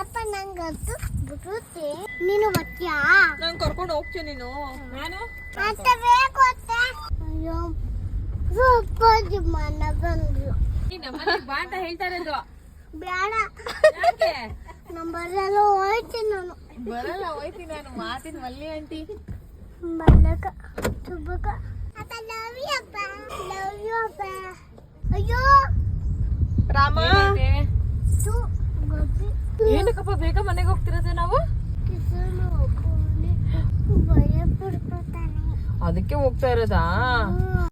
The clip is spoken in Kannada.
ಅಪ್ಪ ನಂಗದು ಬರುತ್ತೆ ನೀನು ಬರ್ತೀಯಾ? ನಾನು ಕರ್ಕೊಂಡು ಹೋಗ್ತೀನಿ ನೀನು. ನಾನು? ಬೇಕು ಅತ್ತೆ. ಅಯ್ಯೋ ಅಪ್ಪಾಜಿ ಮನ ಬಂದ್ರು. ಬಾ ಅಂತ ಹೇಳ್ತಾ ಇರೋದು. ಬೇಡ. ಯಾಕೆ? ನಂಬರೆಲ್ಲ ಹೋಯ್ತೀನಿ ನಾನು. ಬರಲ್ಲ ಹೋಯ್ತೀನಿ ನಾನು. ಮಾತಿನ ಮಲ್ಲಿ ಆಂಟಿ. ಬಲ್ಲಕ ತುಬ್ಬಕ ಅಪ್ಪ ಲವ್ ಯು ಅಪ್ಪ. ಲವ್ ಯು ಅಪ್ಪ. ಅಯ್ಯೋ. ರಾಮ. ಏನಕ್ಕಪ್ಪ ಬೇಗ ಮನೆಗೆ ಹೋಗ್ತಿರೋದು ನಾವು? ಅದಕ್ಕೆ ಹೋಗ್ತಾ ಇರೋದಾ.